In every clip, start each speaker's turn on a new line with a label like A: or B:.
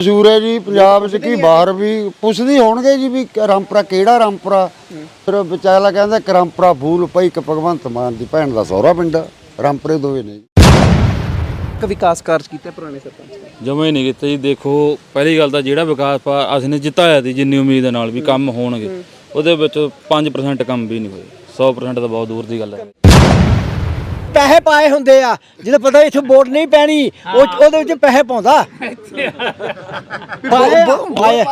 A: ਮਸ਼ਹੂਰ ਹੈ ਜੀ ਪੰਜਾਬ 'ਚ ਕੀ ਬਾਹਰ ਵੀ ਪੁੱਛਦੇ ਹੋਣਗੇ ਜੀ ਵੀ ਰਾਮਪੁਰਾ ਕਿਹੜਾ ਰਾਮਪੁਰਾ? ਫਿਰ ਵਿਚਾਲਾ ਕਹਿੰਦਾ ਕਰਮਪੁਰਾ ਫੂਲ ਪਈ ਇੱਕ ਭਗਵੰਤ ਮਾਨ ਦੀ ਭੈਣ ਦਾ ਸਹੁਰਾ ਪਿੰਡ ਆ। ਰਾਮਪੁਰੇ ਦੋਵੇਂ ਨੇ ਜੀ।
B: ਇੱਕ ਵਿਕਾਸ ਕਾਰਜ ਕੀਤੇ ਪੁਰਾਣੇ ਸਰਪੰਚ ਨੇ?
C: ਜਮਾ ਹੀ ਨਹੀਂ ਕੀਤਾ ਜੀ ਦੇਖੋ ਪਹਿਲੀ ਗੱਲ ਤਾਂ ਜਿਹੜਾ ਵਿਕਾਸ ਪਾ ਅਸੀਂ ਨੇ ਜਿਤਾਇਆ ਸੀ ਜਿੰਨੀ ਉਮੀਦ ਦੇ ਨਾਲ ਵੀ ਕੰਮ ਹੋਣਗੇ ਉਹਦੇ ਵਿੱਚ 5% ਕੰਮ ਵੀ ਨਹੀਂ ਹੋਏ। 100% ਤਾਂ ਬਹੁਤ ਦੂਰ ਦੀ ਗੱਲ ਹੈ।
D: ਪੈਸੇ ਪਾਏ ਹੁੰਦੇ ਆ। ਜਦੋਂ ਪਤਾ ਇੱਥੇ ਵੋਟ ਨਹੀਂ ਪੈਣੀ ਉਹ ਉਹਦੇ ਵਿੱਚ ਪੈਸੇ ਪਾਉਂਦਾ। ਪਾਏ ਪਾਏ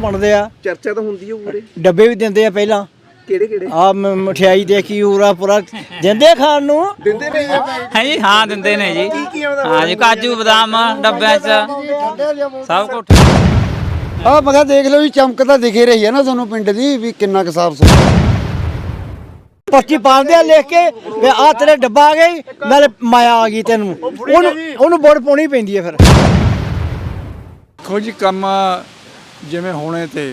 D: ਬਣਦੇ ਆ।
B: ਚਰਚਾ ਤਾਂ ਹੁੰਦੀ ਹੈ ਪੂਰੇ
D: ਡੱਬੇ ਵੀ ਦਿੰਦੇ ਆ ਪਹਿਲਾਂ।
B: ਕਿਹੜੇ ਕਿਹੜੇ?
D: ਆ ਮਠਿਆਈ ਦੇਖੀ ਉਰਾ ਪੂਰਾ। ਦਿੰਦੇ ਆ ਖਾਣ ਨੂੰ?
B: ਦਿੰਦੇ ਨੇ
E: ਹਾਂਜੀ ਹਾਂ ਦਿੰਦੇ ਨੇ ਜੀ।
B: ਕੀ ਕੀ ਆਉਂਦਾ
E: ਹਾਂ ਜੀ ਕਾਜੂ ਬਦਾਮ ਡੱਬਿਆਂ 'ਚ। ਸਭ ਕੁਝ
A: ਆਹ ਮੈਂ ਕਿਹਾ ਦੇਖ ਲਓ ਜੀ ਚਮਕ ਤਾਂ ਦਿਖੇ ਰਹੀ ਹੈ ਨਾ ਤੁਹਾਨੂੰ ਪਿੰਡ ਦੀ ਵੀ ਕਿੰਨਾ ਕੁ ਸਾਫ਼ ਸੁਥਰਾ।
D: ਪਰਚੀ ਪਾਉਂਦੇ ਆ ਲਿਖ ਕੇ ਵੀ ਆ ਤੇਰੇ ਡੱਬਾ ਆ ਗਈ ਨਾਲੇ ਮਾਇਆ ਆ ਗਈ ਤੈਨੂੰ। ਉਹਨੂੰ ਉਹਨੂੰ ਵੋਟ ਪਾਉਣੀ ਪੈਂਦੀ ਹੈ ਫਿਰ।
F: ਜੀ ਕੰਮ ਜਿਵੇਂ ਹੋਣੇ ਤੇ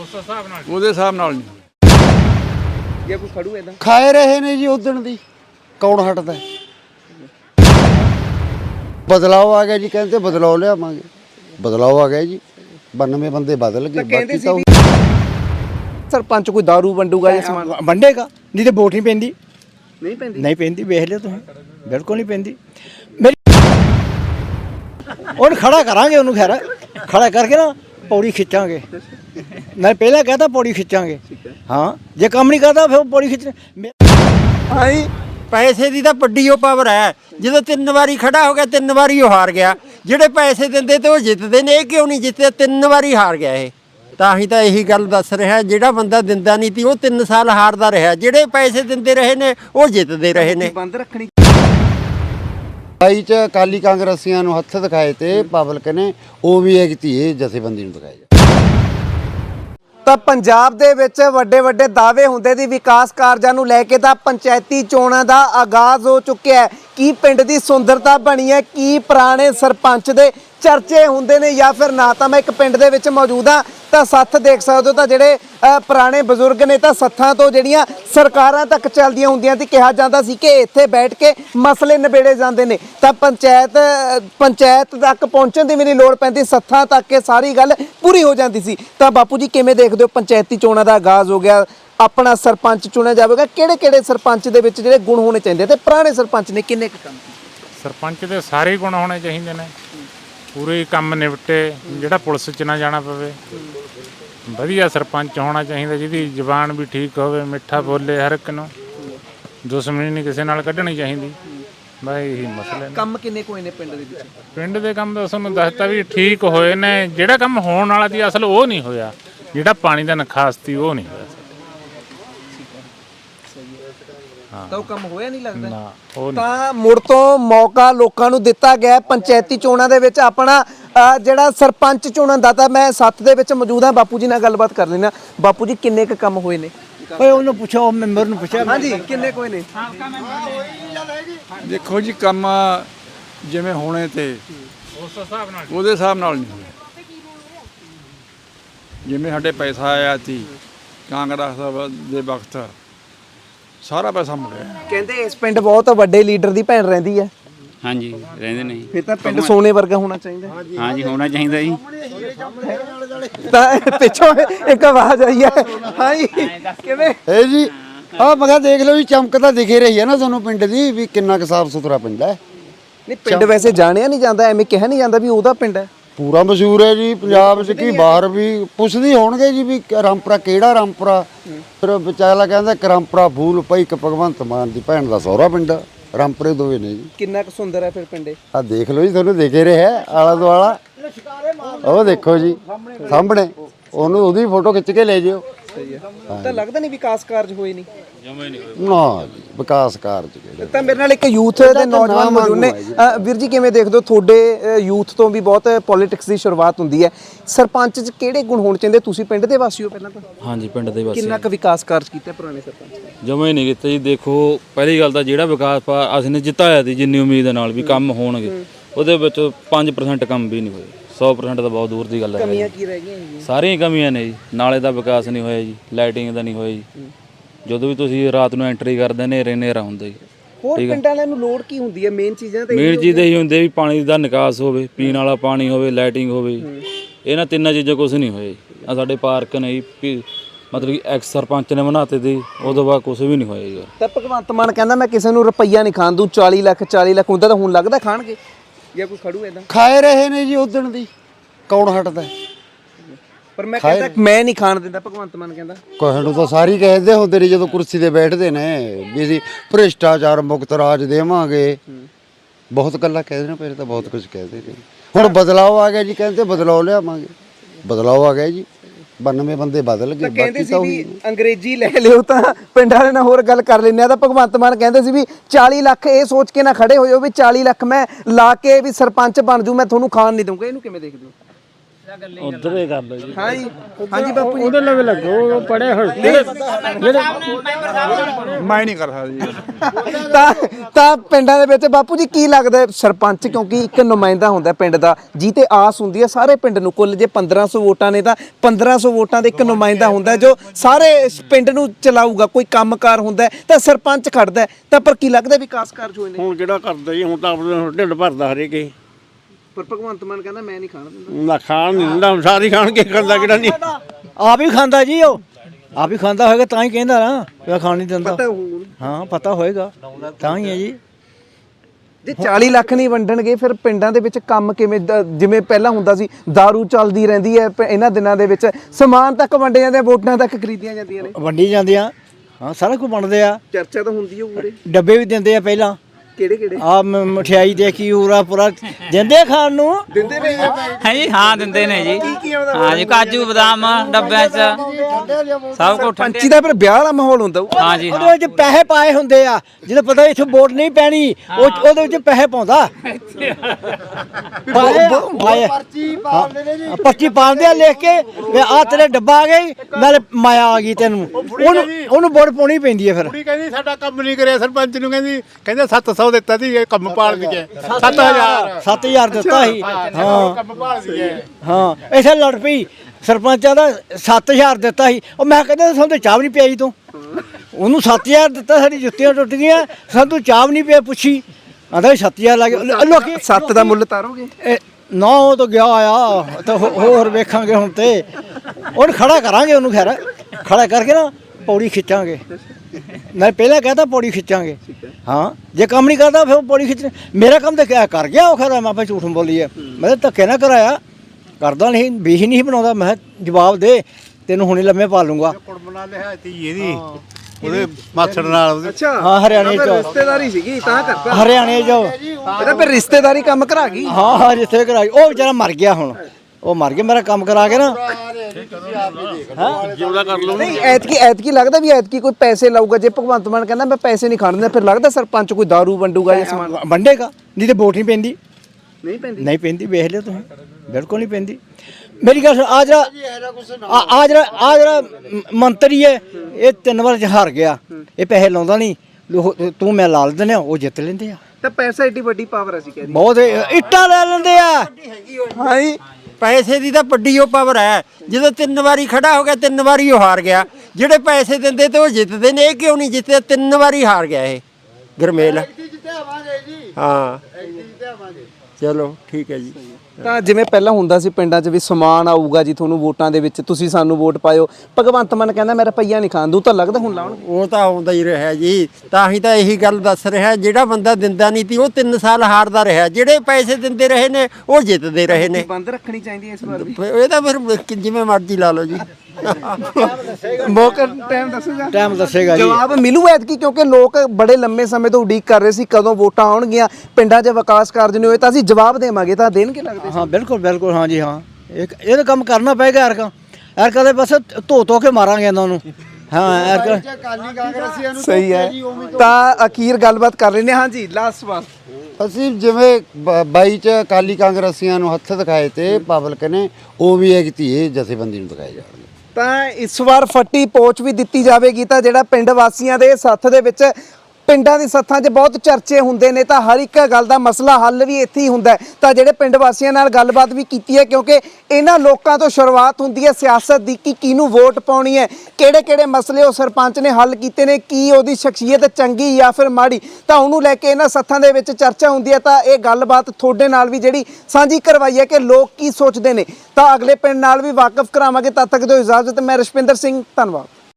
F: ਉਸ ਹਿਸਾਬ ਨਾਲ ਉਹਦੇ ਹਿਸਾਬ ਨਾਲ ਨਹੀਂ।
B: ਜੇ ਕੋਈ ਖੜੂ ਏਦਾਂ।
A: ਖਾਏ ਰਹੇ ਨੇ ਜੀ ਉਦਣ ਦੀ ਕੌਣ ਹਟਦਾ? ਹੈ? ਬਦਲਾਅ ਆ ਗਿਆ ਜੀ ਕਹਿੰਦੇ ਬਦਲਾਅ ਲਿਆਵਾਂਗੇ। ਬਦਲਾਅ ਆ ਗਿਆ ਜੀ 92 ਬੰਦੇ ਬਦਲ ਗਏ ਬਾਕੀ ਤਾਂ
B: ਸਰਪੰਚ ਕੋਈ दारू ਵੰਡੂਗਾ ਜਾਂ ਸਮਾਨ?
D: ਵੰਡੇਗਾ। ਨਹੀਂ ਤੇ ਵੋਟ ਨਹੀਂ ਪੈਂਦੀ।
B: ਨਹੀਂ ਪੈਂਦੀ।
D: ਨਹੀਂ ਪੈਂਦੀ ਵੇਖ ਲਿਓ ਤੁਸੀਂ। ਬਿਲਕੁਲ ਨਹੀਂ ਪੈਂਦੀ। ਮੇਰੀ ਉਹਨੂੰ ਖੜਾ ਕਰਾਂਗੇ ਉਹਨੂੰ ਖੈਰ। ਖੜਾ ਕਰਕੇ ਨਾ ਪੌੜੀ ਖਿੱਚਾਂਗੇ। ਮੈਂ ਪਹਿਲਾਂ ਕਹਤਾ ਪੌੜੀ ਖਿੱਚਾਂਗੇ। ਹਾਂ। ਜੇ ਕੰਮ ਨਹੀਂ ਕਰਦਾ ਫਿਰ ਪੌੜੀ ਖਿੱਚ
G: ਭਾਈ ਪੈਸੇ ਦੀ ਤਾਂ ਵੱਡੀ ਉਹ ਪਾਵਰ ਹੈ। ਜਦੋਂ ਤਿੰਨ ਵਾਰੀ ਖੜਾ ਹੋ ਗਿਆ ਤਿੰਨ ਵਾਰੀ ਉਹ ਹਾਰ ਗਿਆ। ਜਿਹੜੇ ਪੈਸੇ ਦਿੰਦੇ ਤੇ ਉਹ ਜਿੱਤਦੇ ਨੇ ਇਹ ਕਿਉਂ ਨਹੀਂ ਜਿੱਤੇ ਤਿੰਨ ਵਾਰੀ ਹਾਰ ਗਿਆ ਇਹ। ਤਾਂ ਹੀ ਤਾਂ ਇਹੀ ਗੱਲ ਦੱਸ ਰਿਹਾ ਜਿਹੜਾ ਬੰਦਾ ਦਿੰਦਾ ਨਹੀਂ ਤੀ ਉਹ ਤਿੰਨ ਸਾਲ ਹਾਰਦਾ ਰਿਹਾ। ਜਿਹੜੇ ਪੈਸੇ ਦਿੰਦੇ ਰਹੇ ਨੇ ਉਹ ਜਿੱਤਦੇ ਰਹੇ ਨੇ।
B: ਬੰਦ ਰੱਖਣੀ
A: ਆਈ ਚ ਅਕਾਲੀ ਕਾਂਗਰਸੀਆਂ ਨੂੰ ਹੱਥ ਦਿਖਾਏ ਤੇ ਪਬਲਿਕ ਨੇ ਉਹ ਵੀ ਇੱਕ ਧੀਏ ਜਥੇਬੰਦੀ ਨੂੰ ਦਿਖਾਇਆ
B: ਤਾਂ ਪੰਜਾਬ ਦੇ ਵਿੱਚ ਵੱਡੇ ਵੱਡੇ ਦਾਅਵੇ ਹੁੰਦੇ ਦੀ ਵਿਕਾਸ ਕਾਰਜਾਂ ਨੂੰ ਲੈ ਕੇ ਤਾਂ ਪੰਚਾਇਤੀ ਚੋਣਾਂ ਦਾ ਆਗਾਜ਼ ਹੋ ਚੁੱਕਿਆ ਹੈ। ਕੀ ਪਿੰਡ ਦੀ ਸੁੰਦਰਤਾ ਬਣੀ ਹੈ, ਕੀ ਪੁਰਾਣੇ ਸਰਪੰਚ ਦੇ ਚਰਚੇ ਹੁੰਦੇ ਨੇ ਜਾਂ ਫਿਰ ਨਾ ਤਾਂ ਮੈਂ ਇੱਕ ਪਿੰਡ ਦੇ ਵਿੱਚ ਮੌਜੂਦ ਹਾਂ, ਤਾਂ ਸੱਥ ਦੇਖ ਸਕਦੇ ਹੋ ਤਾਂ ਜਿਹੜੇ ਪੁਰਾਣੇ ਬਜ਼ੁਰਗ ਨੇ ਤਾਂ ਸੱਥਾਂ ਤੋਂ ਜਿਹੜੀਆਂ ਸਰਕਾਰਾਂ ਤੱਕ ਚੱਲਦੀਆਂ ਹੁੰਦੀਆਂ ਤੇ ਕਿਹਾ ਜਾਂਦਾ ਸੀ ਕਿ ਇੱਥੇ ਬੈਠ ਕੇ ਮਸਲੇ ਨਿਬੇੜੇ ਜਾਂਦੇ ਨੇ। ਤਾਂ ਪੰਚਾਇਤ ਪੰਚਾਇਤ ਤੱਕ ਪਹੁੰਚਣ ਦੀ ਵੀ ਲੋੜ ਪੈਂਦੀ, ਸੱਥਾਂ ਤੱਕ ਇਹ ਸਾਰੀ ਗੱਲ ਪੂਰੀ ਹੋ ਜਾਂਦੀ ਸੀ। ਤਾਂ ਬਾਪੂ ਜੀ ਕਿਵੇਂ ਦੇਖਦੇ ਹੋ ਪੰਚਾਇਤੀ ਚੋਣਾਂ ਦਾ ਆਗਾਜ਼ ਹੋ ਗਿਆ ਆਪਣਾ ਸਰਪੰਚ ਚੁਣਿਆ ਜਾਵੇਗਾ। ਕਿਹੜੇ ਕਿਹੜੇ ਸਰਪੰਚ ਦੇ ਵਿੱਚ ਜਿਹੜੇ ਗੁਣ ਹੋਣੇ ਚਾਹੀਦੇ ਤੇ ਪੁਰਾਣੇ ਸਰਪੰਚ ਨੇ ਕਿੰਨੇ ਕੁ ਕੰਮ
H: ਸਰਪੰਚ ਦੇ ਸਾਰੇ ਗੁਣ ਹੋਣੇ ਚਾਹੀਦੇ ਨੇ। ਪੂਰੇ ਕੰਮ ਨਿਪਟੇ ਜਿਹੜਾ ਪੁਲਿਸ 'ਚ ਨਾ ਜਾਣਾ ਪਵੇ। ਵਧੀਆ ਸਰਪੰਚ ਹੋਣਾ ਚਾਹੀਦਾ ਜਿਹਦੀ ਜ਼ੁਬਾਨ ਵੀ ਠੀਕ ਹੋਵੇ ਮਿੱਠਾ ਬੋਲੇ ਹਰ ਇੱਕ ਨੂੰ। ਦੁਸ਼ਮਣੀ ਨਹੀਂ ਕਿਸੇ ਨਾਲ ਕੱਢਣੀ ਚਾਹੀਦੀ। ਬਸ ਇਹੀ ਮਸਲੇ ਨੇ।
B: ਕੰਮ ਕਿੰਨੇ ਕੋਈ ਨੇ ਪਿੰਡ ਦੇ ਵਿੱਚ?
H: ਪਿੰਡ ਦੇ ਕੰਮ ਤਾਂ ਤੁਹਾਨੂੰ ਦੱਸਤਾ ਵੀ ਠੀਕ ਹੋਏ ਨੇ। ਜਿਹੜਾ ਕੰਮ ਹੋਣ ਵਾਲਾ ਸੀ ਅਸਲ ਉਹ ਨਹੀਂ ਹੋਇਆ। ਜਿਹੜਾ ਪਾਣੀ ਦਾ ਨਖਾਸ ਸੀ ਉਹ ਨਹੀਂ ਹੋਇਆ।
B: ਤਾਂ ਉਹ ਕੰਮ ਹੋਇਆ ਨਹੀਂ ਲੱਗਦਾ।
H: ਨਾ ਉਹ ਨਹੀਂ।
B: ਤਾਂ ਮੁੜ ਤੋਂ ਮੌਕਾ ਲੋਕਾਂ ਨੂੰ ਦਿੱਤਾ ਗਿਆ ਹੈ। ਪੰਚਾਇਤੀ ਚੋਣਾਂ ਦੇ ਵਿੱਚ ਆਪਣਾ ਅ, ਜਿਹੜਾ ਸਰਪੰਚ ਚੁਣਨ ਦਾ ਤਾਂ ਮੈਂ ਸੱਤ ਦੇ ਵਿੱਚ ਮੌਜੂਦ ਹਾਂ। ਬਾਪੂ ਜੀ ਨਾਲ ਗੱਲਬਾਤ ਕਰ ਲੈਣਾ ਬਾਪੂ ਜੀ ਕਿੰਨੇ ਕੁ ਕੰਮ ਹੋਏ ਨੇ?
D: ਓਏ ਉਹਨੂੰ ਪੁੱਛੋ ਉਹ ਮੈਂਬਰ ਨੂੰ ਪੁੱਛਿਆ।
B: ਹਾਂਜੀ ਕਿੰਨੇ ਕੋਈ ਨੇ?
F: ਦੇਖੋ ਜੀ ਕੰਮ ਜਿਵੇਂ ਹੋਣੇ ਤੇ ਉਸ ਹਿਸਾਬ ਨਾਲ। ਉਹਦੇ ਹਿਸਾਬ ਨਾਲ ਨਹੀਂ ਹੋਇਆ ਜਿਵੇਂ ਸਾਡੇ ਪੈਸਾ ਆਇਆ ਸੀ ਕਾਂਗਰਸ ਦੇ ਵਕਤ ਸਾਰਾ ਪੈਸਾ ਮੁੜਿਆ
B: ਕਹਿੰਦੇ ਇਸ ਪਿੰਡ ਬਹੁਤ ਵੱਡੇ ਲੀਡਰ ਦੀ ਭੈਣ ਰਹਿੰਦੀ ਹੈ।
I: ਹਾਂਜੀ ਰਹਿੰਦੇ ਨੇ। ਜੀ
B: ਫਿਰ ਤਾਂ ਪਿੰਡ ਸੋਨੇ ਵਰਗਾ ਹੋਣਾ ਚਾਹੀਦਾ। ਹੈ।
I: ਹਾਂਜੀ ਹੋਣਾ ਚਾਹੀਦਾ ਜੀ।
B: ਤਾਂ ਪਿੱਛੋਂ ਇੱਕ ਆਵਾਜ਼ ਆਈ ਹੈ। ਹਾਂਜੀ ਕਿਵੇਂ?
A: ਇਹ ਜੀ ਆਹ ਮੈਂ ਕਿਹਾ ਦੇਖ ਲਓ ਜੀ ਚਮਕ ਤਾਂ ਦਿਖੇ ਰਹੀ ਹੈ ਨਾ ਤੁਹਾਨੂੰ ਪਿੰਡ ਦੀ ਵੀ ਕਿੰਨਾ ਕੁ ਸਾਫ਼ ਸੁਥਰਾ ਪਿੰਡ ਹੈ।
B: ਨਹੀਂ ਪਿੰਡ ਵੈਸੇ ਜਾਣਿਆ ਨਹੀਂ ਜਾਂਦਾ ਐਵੇਂ ਕਿਹਾ ਨਹੀਂ ਜਾਂਦਾ ਵੀ ਉਹਦਾ ਪਿੰਡ ਹੈ।
A: ਪੂਰਾ ਮਸ਼ਹੂਰ ਹੈ ਜੀ ਪੰਜਾਬ 'ਚ ਕੀ ਬਾਹਰ ਵੀ ਪੁੱਛਦੇ ਹੋਣਗੇ ਜੀ ਵੀ ਰਾਮਪੁਰਾ ਕਿਹੜਾ ਰਾਮਪੁਰਾ? ਫਿਰ ਵਿਚਾਲਾ ਕਹਿੰਦਾ ਕਰਮਪੁਰਾ ਫੂਲ ਪਈ ਇੱਕ ਭਗਵੰਤ ਮਾਨ ਦੀ ਭੈਣ ਦਾ ਸਹੁਰਾ ਪਿੰਡ ਆ। ਰਾਮਪੁਰੇ ਦੋਵੇਂ ਨੇ ਜੀ।
B: ਕਿੰਨਾ ਕੁ ਸੁੰਦਰ ਹੈ ਫਿਰ ਪਿੰਡੇ।
A: ਆ ਦੇਖ ਲਓ ਜੀ ਤੁਹਾਨੂੰ ਦਿਖੇ ਰਿਹਾ ਆਲਾ ਦੁਆਲਾ। ਉਹ ਦੇਖੋ ਜੀ ਸਾਹਮਣੇ। ਉਹਨੂੰ ਉਹਦੀ ਫੋਟੋ ਖਿੱਚ ਕੇ ਲੈ ਜਿਓ।
B: ਤਾਂ ਲੱਗਦਾ ਨਹੀਂ ਵਿਕਾਸ ਕਾਰਜ ਹੋਏ ਨਹੀਂ
A: ਨਾ ਜੀ ਵਿਕਾਸ ਕਾਰਜ ਕਿਹੜੇ
B: ਤਾਂ ਮੇਰੇ ਨਾਲ ਇੱਕ ਯੂਥ ਦੇ ਨੌਜਵਾਨ ਮੌਜੂਦ ਨੇ। ਅ, ਵੀਰ ਜੀ ਕਿਵੇਂ ਦੇਖਦੇ ਹੋ? ਤੁਹਾਡੇ ਯੂਥ ਤੋਂ ਵੀ ਬਹੁਤ ਪੋਲਿਟਿਕਸ ਦੀ ਸ਼ੁਰੂਆਤ ਹੁੰਦੀ ਹੈ। ਸਰਪੰਚ ਚ ਕਿਹੜੇ ਗੁਣ ਹੋਣੇ ਚਾਹੀਦੇ? ਤੁਸੀਂ ਪਿੰਡ ਦੇ ਵਾਸੀ ਹੋ ਪਹਿਲਾਂ ਤਾਂ?
C: ਹਾਂਜੀ ਪਿੰਡ ਦੇ ਵਾਸੀ
B: ਕਿੰਨਾ ਕੁ ਵਿਕਾਸ ਕਾਰਜ ਕੀਤਾ ਪੁਰਾਣੇ ਸਰਪੰਚ ਨੇ?
C: ਜਮਾ ਹੀ ਨਹੀਂ ਕੀਤਾ ਜੀ। ਦੇਖੋ ਪਹਿਲੀ ਗੱਲ ਤਾਂ ਜਿਹੜਾ ਵਿਕਾਸ ਪਾ ਅਸੀਂ ਨੇ ਜਿਤਾਇਆ ਸੀ ਜਿੰਨੀ ਉਮੀਦ ਦੇ ਨਾਲ ਵੀ ਕੰਮ ਹੋਣਗੇ ਉਹਦੇ ਵਿੱਚ 5% ਕੰਮ ਵੀ ਨਹੀਂ ਹੋਏ। 100% ਤਾਂ ਬਹੁਤ ਦੂਰ ਦੀ ਗੱਲ ਹੈ
B: ਕਮੀਆਂ ਕੀ ਰਹਿ ਗਈਆਂ ਹੈਗੀਆਂ?
C: ਸਾਰੀਆਂ ਹੀ ਕਮੀਆਂ ਨੇ ਜੀ। ਨਾਲੇ ਦਾ ਵਿਕਾਸ ਨਹੀਂ ਹੋਇਆ ਜੀ ਲਾਈਟਿੰਗ ਦਾ ਨਹੀਂ ਹੋਇਆ ਜੀ। ਜਦੋਂ ਵੀ ਤੁਸੀਂ ਰਾਤ ਨੂੰ ਐਂਟਰੀ ਕਰਦੇ ਨੇ ਹਨੇਰਾ ਹੁੰਦਾ। ਜੀ
B: ਹੋਰ ਪਿੰਡਾਂ ਵਾਲਿਆਂ ਨੂੰ ਲੋੜ ਕੀ ਹੁੰਦੀ ਹੈ? ਮੇਨ ਚੀਜ਼ਾਂ ਤੇ
C: ਮੇਨ ਚੀਜ਼ ਇਹੀ ਹੁੰਦੀ ਹੈ ਵੀ ਪਾਣੀ ਦਾ ਨਿਕਾਸ ਹੋਵੇ ਪੀਣ ਵਾਲਾ ਪਾਣੀ ਹੋਵੇ ਲਾਈਟਿੰਗ ਹੋਵੇ। ਇਹਨਾਂ ਤਿੰਨਾਂ ਚੀਜ਼ਾਂ ਕੁਝ ਨਹੀਂ ਹੋਏ। ਆ ਸਾਡੇ ਪਾਰਕ ਨੇ ਜੀ, ਵੀ ਮਤਲਬ ਕਿ ਐਕਸ ਸਰਪੰਚ ਨੇ ਬਣਾਤੇ ਤੇ ਉਦੋਂ ਬਾਅਦ ਕੁਝ ਵੀ ਨਹੀਂ ਹੋਇਆ ਯਾਰ
B: ਤਾਂ ਭਗਵੰਤ ਮਾਨ ਕਹਿੰਦਾ ਮੈਂ ਕਿਸੇ ਨੂੰ ਰੁਪਈਆ ਨਹੀਂ ਖਾਣ ਦੂੰ 40 ਲੱਖ 40 ਲੱਖ ਹੁੰਦਾ ਤਾਂ ਹੁਣ ਲੱਗਦਾ ਖਾਣਗੇ ਜਾਂ ਕੋਈ ਖੜੂ ਐਦਾਂ
A: ਖਾਏ ਰਹੇ ਨੇ ਜੀ ਉਦਣ ਦੀ ਕੌਣ ਹਟਦਾ?
B: ਪਰ ਮੈਂ ਕਹਿੰਦਾ ਮੈਂ ਨਹੀਂ ਖਾਣ ਦਿੰਦਾ ਭਗਵੰਤ ਮਾਨ ਕਹਿੰਦਾ।
A: ਕਹਿਣ ਨੂੰ ਤਾਂ ਸਾਰੀ ਕਹਿੰਦੇ ਹੁੰਦੇ ਨੇ ਜਦੋਂ ਕੁਰਸੀ ਤੇ ਬੈਠਦੇ ਨੇ ਵੀ ਅਸੀਂ ਭ੍ਰਿਸ਼ਟਾਚਾਰ ਮੁਕਤ ਰਾਜ ਦੇਵਾਂਗੇ। ਬਹੁਤ ਗੱਲਾਂ ਕਹਿੰਦੇ ਨੇ ਪਹਿਲੇ ਤਾਂ ਬਹੁਤ ਕੁਝ ਕਹਿੰਦੇ ਨੇ। ਹੁਣ ਬਦਲਾਅ ਆ ਗਿਆ ਜੀ ਕਹਿੰਦੇ ਬਦਲਾਅ ਲਿਆਵਾਂਗੇ। ਬਦਲਾਅ ਆ ਗਿਆ ਜੀ 92 ਬੰਦੇ ਬਦਲ ਗਏ
B: ਕਹਿੰਦੇ
A: ਬਾਕੀ
B: ਸੀ
A: ਤਾਂ
B: ਵੀ
A: ਉਹੀ
B: ਅੰਗਰੇਜ਼ੀ ਲੈ ਲਿਓ ਤਾਂ ਪਿੰਡਾਂ ਵਾਲੇ ਨਾਲ ਹੋਰ ਗੱਲ ਕਰ ਲੈਂਦੇ ਆ ਤਾਂ ਭਗਵੰਤ ਮਾਨ ਕਹਿੰਦੇ ਸੀ ਵੀ 40 ਲੱਖ ਇਹ ਸੋਚ ਕੇ ਨਾ ਖੜੇ ਹੋਇਓ ਵੀ 40 ਲੱਖ ਮੈਂ ਲਾ ਕੇ ਵੀ ਸਰਪੰਚ ਬਣ ਜੂ ਮੈਂ ਤੁਹਾਨੂੰ ਖਾਣ ਨਹੀਂ ਦਊਂਗਾ। ਇਹਨੂੰ ਕਿਵੇਂ ਦੇਖਦੇ ਹੋ?
H: ਉਧਰ ਇਹ ਗੱਲ ਜੀ।
B: ਹਾਂਜੀ ਹਾਂਜੀ ਬਾਪੂ ਜੀ।
G: ਉਹਦੇ ਲਵੇ ਲੱਗੋ ਉਹ ਪੜੇ ਹੋਏ।
F: ਮੈਂ ਨਹੀਂ ਕਰ ਸਕਦਾ ਜੀ।
B: ਤਾਂ ਤਾਂ ਪਿੰਡਾਂ ਦੇ ਵਿੱਚ ਬਾਪੂ ਜੀ ਕੀ ਲੱਗਦਾ ਹੈ? ਸਰਪੰਚ? ਕਿਉਂਕਿ ਇੱਕ ਨੁਮਾਇੰਦਾ ਹੁੰਦਾ ਪਿੰਡ ਦਾ। ਜੀ ਤੇ ਆਸ ਹੁੰਦੀ ਹੈ ਸਾਰੇ ਪਿੰਡ ਨੂੰ। ਕੁੱਲ ਜੇ 1500 ਵੋਟਾਂ ਨੇ ਤਾਂ 1500 ਵੋਟਾਂ ਦੇ ਇੱਕ ਨੁਮਾਇੰਦਾ ਹੁੰਦਾ ਹੈ ਜੋ ਸਾਰੇ ਇਸ ਪਿੰਡ ਨੂੰ ਚਲਾਊਗਾ। ਕੋਈ ਕੰਮਕਾਰ ਹੁੰਦਾ ਹੈ ਤਾਂ ਸਰਪੰਚ ਖੜਦਾ ਹੈ। ਤਾਂ ਪਰ ਕੀ ਲੱਗਦਾ ਵਿਕਾਸ ਕਾਰਜ ਹੋਏ ਨੇ?
G: ਹੁਣ ਕਿਹੜਾ ਕਰਦਾ ਜੀ? ਹੁਣ ਤਾਂ ਆਪਣੇ ਢਿੱਡ ਭਰਦਾ ਹਰੇਕੇ
B: ਪਰ ਭਗਵੰਤ ਮਾਨ ਕਹਿੰਦਾ ਮੈਂ ਨਹੀਂ ਖਾਣ ਦਿੰਦਾ।
G: ਨਾ ਖਾਣ ਨਹੀਂ ਦਿੰਦਾ ਹੁਣ ਸਾਰੀ ਖਾਣ ਕੇ ਖਾਂਦਾ ਕਿਹੜਾ ਨਹੀਂ?
D: ਆਪ ਹੀ ਖਾਂਦਾ ਜੀ ਉਹ। ਆਪ ਹੀ ਖਾਂਦਾ ਹੋਏਗਾ ਤਾਂ ਹੀ ਕਹਿੰਦਾ ਨਾ ਵੀ ਖਾਣ ਨਹੀਂ ਦਿੰਦਾ।
B: ਪਤਾ
D: ਹਾਂ ਪਤਾ ਹੋਏਗਾ। ਤਾਂ ਹੀ ਹੈ ਜੀ।
B: ਜੇ 40 ਲੱਖ ਨਹੀਂ ਵੰਡਣਗੇ ਫਿਰ ਪਿੰਡਾਂ ਦੇ ਵਿੱਚ ਕੰਮ ਕਿਵੇਂ ਦ- ਜਿਵੇਂ ਪਹਿਲਾਂ ਹੁੰਦਾ ਸੀ दारू ਚੱਲਦੀ ਰਹਿੰਦੀ ਹੈ ਪ- ਇਹਨਾਂ ਦਿਨਾਂ ਦੇ ਵਿੱਚ ਸਮਾਨ ਤੱਕ ਵੰਡੇ ਜਾਂਦੇ ਆ, ਵੋਟਾਂ ਤੱਕ ਖਰੀਦੀਆਂ ਜਾਂਦੀਆਂ ਨੇ।
D: ਵੰਡੀ ਜਾਂਦੇ ਆ। ਹਾਂ ਸਾਰਾ ਕੁਝ ਵੰਡਦੇ ਆ।
B: ਚਰਚਾ ਤਾਂ ਹੁੰਦੀ ਹੈ ਪੂਰੇ
D: ਡੱਬੇ ਵੀ ਦਿੰਦੇ ਆ ਪਹਿਲਾਂ।
B: ਕਿਹੜੇ ਕਿਹੜੇ?
D: ਆ ਮਠਿਆਈ ਦੇ ਕੀ ਉਰਾ ਪੂਰਾ। ਦਿੰਦੇ ਖਾਣ ਨੂੰ?
B: ਦਿੰਦੇ ਨੇ
E: ਹਾਂਜੀ ਹਾਂ ਦਿੰਦੇ ਨੇ ਜੀ। ਹਾਂ ਜੀ ਕਾਜੂ ਬਦਾਮ ਡੱਬਿਆਂ 'ਚ। ਸਭ ਕੁਝ
B: ਪੰਚੀ ਦਾ ਫਿਰ ਵਿਆਹ ਵਾਲਾ ਮਾਹੌਲ ਹੁੰਦਾ ਉਹ
E: ਹਾਂ ਜੀ
D: ਉਹਦੇ ਵਿੱਚ ਪੈਸੇ ਪਾਏ ਹੁੰਦੇ ਆ। ਜਦੋਂ ਪਤਾ ਇੱਥੇ ਵੋਟ ਨਹੀਂ ਪੈਣੀ ਉਹ ਉਹਦੇ ਵਿੱਚ ਪੈਸੇ ਪਾਉਂਦਾ। ਪਾਏ।
A: ਪਰਚੀ ਪਾਉਂਦੇ ਨੇ ਜੀ।
D: ਆ, ਪਰਚੀ ਪਾਉਂਦੇ ਆ ਲਿਖ ਕੇ ਵੀ ਆ ਤੇਰੇ ਡੱਬਾ ਆ ਗਈ ਨਾਲੇ ਮਾਇਆ ਆ ਗਈ ਤੈਨੂੰ। ਉਹਨੂੰ ਉਹਨੂੰ ਵੋਟ ਪਾਉਣੀ ਪੈਂਦੀ ਹੈ ਫਿਰ।
G: ਕੁੜੀ ਕਹਿੰਦੀ ਸਾਡਾ ਕੰਮ ਨਹੀਂ ਕਰਿਆ ਸਰਪੰਚ ਨੂੰ ਕਹਿੰਦੀ ਕਹਿੰਦੇ 700 ਦਿੱਤਾ ਸੀ ਇਹ ਕੰਮ ਪਾਲ ਦੀ 7000
D: 7000 ਦਿੱਤਾ ਸੀ। ਹਾਂ।
G: ਕੰਮ ਪਾਲ ਦੀ
D: ਹਾਂ। ਇਸੇ ਲੜ ਪਈ। ਸਰਪੰਚਾਂ ਦਾ 7000 ਦਿੱਤਾ ਸੀ। ਉਹ ਮੈਂ ਕਹਿੰਦਾ ਸਾਨੂੰ ਤਾਂ ਚਾਹ ਨਹੀਂ ਪਿਆਈ ਤੂੰ। ਉਹਨੂੰ 7000 ਦਿੱਤਾ ਸਾਡੀ ਜੁੱਤੀਆਂ ਟੁੱਟ ਗਈਆਂ। ਸਾਨੂੰ ਚਾਹ ਨਹੀਂ ਪਿਆ ਪੁੱਛੀ। ਆਂਦਾ 7000 ਲੱਗ ਲੋਕੀ
B: ਸੱਤ ਦਾ ਮੁੱਲ ਤਾਰੋਗੇ?
D: ਇਹ ਨਾ ਉਹ ਤਾਂ ਗਿਆ ਆ ਤਾਂ ਹੋਰ ਵੇਖਾਂਗੇ ਹੁਣ ਤੇ। ਹੁਣ ਖੜਾ ਕਰਾਂਗੇ ਉਹਨੂੰ ਖੈਰ। ਖੜਾ ਕਰਕੇ ਨਾ ਪੌੜੀ ਖਿੱਚਾਂਗੇ। ਮੈਂ ਪਹਿਲਾਂ ਕਹਤਾ ਪੌੜੀ ਖਿੱਚਾਂਗੇ। ਹਾਂ ਜੇ ਕੰਮ ਨਹੀਂ ਕਰਦਾ ਫਿਰ ਉਹ ਪੌੜੀ ਖਿੱਚ ਮੇਰਾ ਕੰਮ ਤਾਂ ਕਿਆ ਕਰ ਗਿਆ ਉਹ ਖਰਾ ਮੈਂ ਆਪੇ ਝੂਠ ਬੋਲੀ ਹੈ। ਮੈਂ ਤਾਂ ਧੱਕੇ ਨਾ ਕਰਾਇਆ। ਕਰਦਾ ਨਹੀਂ ਬੀਹੀ ਨਹੀਂ ਬਣਾਉਂਦਾ। ਮੈਂ ਕਿਹਾ ਜਵਾਬ ਦੇ ਤੈਨੂੰ ਹੁਣੇ ਲੰਮੇ ਪਾ ਲੂੰਗਾ।
G: ਕੁੜਮਣਾ ਲਿਆ ਤੀ ਇਹਦੀ। ਉਹਦੇ ਮਾਸੜ ਨਾਲ ਉਹਦੇ।
B: ਅੱਛਾ।
D: ਹਾਂ ਹਰਿਆਣੇ ਚ।
B: ਰਿਸ਼ਤੇਦਾਰੀ ਸੀਗੀ ਤਾਂ ਕਰਤਾ।
D: ਹਰਿਆਣੇ ਚ।
B: ਇਹਦਾ ਫਿਰ ਰਿਸ਼ਤੇਦਾਰੀ ਕੰਮ ਕਰਾ ਗਈ।
D: ਹਾਂ ਹਾਂ ਜਿੱਥੇ ਕਰਾਈ ਉਹ ਵਿਚਾਰਾ ਮਰ ਗਿਆ ਹੁਣ। ਉਹ ਮਰ ਗਿਆ ਮੇਰਾ ਕੰਮ ਕਰਾ ਕੇ ਨਾ।
G: ਜਿਉਦਾ ਕਰ ਲਓ
B: ਨਹੀਂ ਐਤਕੀ ਐਤਕੀ ਲੱਗਦਾ ਵੀ ਐਤਕੀ ਕੋਈ ਪੈਸੇ ਲਾਊਗਾ। ਜੇ ਭਗਵੰਤ ਮਾਨ ਕਹਿੰਦਾ ਮੈਂ ਪੈਸੇ ਨਹੀਂ ਖਾਣ ਦਿੰਦਾ ਫਿਰ ਲੱਗਦਾ ਸਰਪੰਚ ਕੋਈ दारू ਵੰਡੂਗਾ ਜਾਂ ਸਮਾਨ
D: ਵੰਡੇਗਾ? ਨਹੀਂ ਤੇ ਵੋਟ ਨਹੀਂ ਪੈਂਦੀ।
B: ਨਹੀਂ ਪੈਂਦੀ।
D: ਨਹੀਂ ਪੈਂਦੀ ਵੇਖ ਲਿਓ ਤੁਸੀਂ। ਬਿਲਕੁਲ ਨਹੀਂ ਪੈਂਦੀ। ਮੇਰੀ ਗੱਲ ਸੁਣ ਆ ਜਿਹੜਾ ਆ- ਆ ਜਿਹੜਾ ਆ ਜਿਹੜਾ ਮ- ਮੰਤਰੀ ਹੈ। ਇਹ ਤਿੰਨ ਵਾਰ ਚ ਹਾਰ ਗਿਆ। ਇਹ ਪੈਸੇ ਲਾਉਂਦਾ ਨਹੀਂ। ਤੂੰ ਮੈਂ ਲਾ ਲੈਂਦੇ ਨੇ ਉਹ ਜਿੱਤ ਲੈਂਦੇ ਆ।
B: ਤਾਂ ਪੈਸਾ ਏਡੀ ਵੱਡੀ ਪਾਵਰ ਅਸੀਂ ਕਹਿੰਦੇ
D: ਬਹੁਤ ਇੱਟਾਂ ਲੈ ਲੈਂਦੇ ਆ।
B: ਹਾਂਜੀ।
G: ਪੈਸੇ ਦੀ ਤਾਂ ਵੱਡੀ ਉਹ ਪਾਵਰ ਹੈ। ਜਦੋਂ ਤਿੰਨ ਵਾਰੀ ਖੜਾ ਹੋ ਗਿਆ ਤਿੰਨ ਵਾਰੀ ਉਹ ਹਾਰ ਗਿਆ। ਜਿਹੜੇ ਪੈਸੇ ਦਿੰਦੇ ਤੇ ਉਹ ਜਿੱਤਦੇ ਨੇ ਇਹ ਕਿਉਂ ਨਹੀਂ ਜਿੱਤੇ ਤਿੰਨ ਵਾਰੀ ਹਾਰ ਗਿਆ ਇਹ। ਗਰਮੇਲ। ਹਾਂ। ਚਲੋ ਠੀਕ ਹੈ ਜੀ।
B: ਤਾਂ ਜਿਵੇਂ ਪਹਿਲਾਂ ਹੁੰਦਾ ਸੀ ਪਿੰਡਾਂ 'ਚ ਵੀ ਸਮਾਨ ਆਊਗਾ ਜੀ ਤੁਹਾਨੂੰ ਵੋਟਾਂ ਦੇ ਵਿੱਚ ਤੁਸੀਂ ਸਾਨੂੰ ਵੋਟ ਪਾਇਓ। ਭਗਵੰਤ ਮਾਨ ਕਹਿੰਦਾ ਮੈਂ ਰੁਪਈਆ ਨਹੀਂ ਖਾਣ ਦੂ ਤਾਂ ਲੱਗਦਾ ਹੁਣ ਲਾਉਣ
G: ਉਹ ਤਾਂ ਆਉਂਦਾ ਹੀ ਰਿਹਾ ਜੀ। ਤਾਂ ਹੀ ਤਾਂ ਇਹੀ ਗੱਲ ਦੱਸ ਰਿਹਾ ਜਿਹੜਾ ਬੰਦਾ ਦਿੰਦਾ ਨਹੀਂ ਤੀ ਉਹ 3 ਸਾਲ ਹਾਰਦਾ ਰਿਹਾ। ਜਿਹੜੇ ਪੈਸੇ ਦਿੰਦੇ ਰਹੇ ਨੇ ਉਹ ਜਿੱਤਦੇ ਰਹੇ ਨੇ।
B: ਬੰਦ ਰੱਖਣੀ ਚਾਹੀਦੀ ਹੈ ਇਸ ਵਾਰ ਵੀ।
G: ਇਹ ਤਾਂ ਫਿਰ ਜਿਵੇਂ ਮਰਜ਼ੀ ਲਾ ਲਓ ਜੀ।
B: ਮੌਕਾ ਟਾਈਮ ਦੱਸੇਗਾ?
D: ਟਾਈਮ ਦੱਸੇਗਾ ਜੀ।
B: ਜਵਾਬ ਮਿਲੂ ਐਤਕੀ ਕਿਉਂਕਿ ਲੋਕ ਬੜੇ ਲੰਮੇ ਸਮੇਂ ਤੋਂ ਉਡੀਕ ਕਰ ਰਹੇ ਸੀ ਕਦੋਂ ਵੋਟਾਂ ਆਉਣਗੀਆਂ ਪਿੰਡਾਂ 'ਚ ਵਿਕਾਸ ਕਾਰਜ ਨਹੀਂ ਹੋਏ ਤਾਂ ਅਸੀਂ ਜਵਾਬ ਦੇਵਾਂਗੇ ਤਾਂ ਦੇਣਗੇ ਲੱਗਦੇ
D: ਹਾਂ ਬਿਲਕੁਲ ਬਿਲਕੁਲ ਹਾਂ ਜੀ ਹਾਂ। ਇਹ ਇਹ ਤਾਂ ਕੰਮ ਕਰਨਾ ਪਏਗਾ ਐਰਕਾ ਐਰਕਾ ਦੇ ਬਸ ਧੋ ਧੋ ਕੇ ਮਾਰਾਂਗੇ ਇਹਨਾਂ ਨੂੰ। ਹਾਂ
A: ਕਾਂਗਰਸੀਆਂ ਨੂੰ
B: ਸਹੀ ਹੈ। ਤਾਂ। ਅਖੀਰ ਗੱਲਬਾਤ ਕਰ ਲੈਂਦੇ ਹਾਂ। ਹਾਂਜੀ ਲਾਸਟ ਸਵਾਲ
A: ਅਸੀਂ ਜਿਵੇਂ ਬ- ਬਾਈ ਚ ਅਕਾਲੀ ਕਾਂਗਰਸੀਆਂ ਨੂੰ ਹੱਥ ਦਿਖਾਏ ਤੇ ਪਬਲਿਕ ਨੇ ਉਹ ਵੀ ਇੱਕ ਧੀਏ ਜਥੇਬੰਦੀ ਨੂੰ ਦਿਖਾਏ ਜਾਣਗੇ।
B: ਤਾਂ ਇਸ ਵਾਰ ਫੱਟੀ ਪੋਚ ਵੀ ਦਿੱਤੀ ਜਾਵੇਗੀ ਤਾਂ ਜਿਹੜਾ ਪਿੰਡ ਵਾਸੀਆਂ ਦੇ ਸਾਥ ਦੇ ਵਿੱਚ ਪਿੰਡਾਂ ਦੀ ਸੱਥਾਂ 'ਚ ਬਹੁਤ ਚਰਚੇ ਹੁੰਦੇ ਨੇ, ਤਾਂ ਹਰ ਇੱਕ ਗੱਲ ਦਾ ਮਸਲਾ ਹੱਲ ਵੀ ਇੱਥੇ ਹੀ ਹੁੰਦਾ ਤਾਂ ਜਿਹੜੇ ਪਿੰਡ ਵਾਸੀਆਂ ਨਾਲ ਗੱਲਬਾਤ ਵੀ ਕੀਤੀ ਹੈ, ਕਿਉਂਕਿ ਇਹਨਾਂ ਲੋਕਾਂ ਤੋਂ ਸ਼ੁਰੂਆਤ ਹੁੰਦੀ ਹੈ ਸਿਆਸਤ ਦੀ ਕਿ ਕਿਹਨੂੰ ਵੋਟ ਪਾਉਣੀ ਹੈ ਕਿਹੜੇ ਕਿਹੜੇ ਮਸਲੇ ਉਹ ਸਰਪੰਚ ਨੇ ਹੱਲ ਕੀਤੇ ਨੇ, ਕੀ ਉਹਦੀ ਸ਼ਖਸੀਅਤ ਚੰਗੀ ਜਾਂ ਫਿਰ ਮਾੜੀ। ਤਾਂ ਉਹਨੂੰ ਲੈ ਕੇ ਇਹਨਾਂ ਸੱਥਾਂ ਦੇ ਵਿੱਚ ਚਰਚਾ ਹੁੰਦੀ ਹੈ, ਤਾਂ ਇਹ ਗੱਲਬਾਤ ਤੁਹਾਡੇ ਨਾਲ ਵੀ ਜਿਹੜੀ ਸਾਂਝੀ ਕਰਵਾਈ ਹੈ ਕਿ ਲੋਕ ਕੀ ਸੋਚਦੇ ਨੇ। ਤਾਂ ਅਗਲੇ ਪਿੰਡ ਨਾਲ ਵੀ ਵਾਕਫ ਕਰਾਵਾਂਗੇ, ਤਦ ਤੱਕ ਦਿਓ ਇਜਾਜ਼ਤ, ਮੈਂ ਰਸ਼ਪਿੰਦਰ ਸਿੰਘ, ਧੰਨਵਾਦ।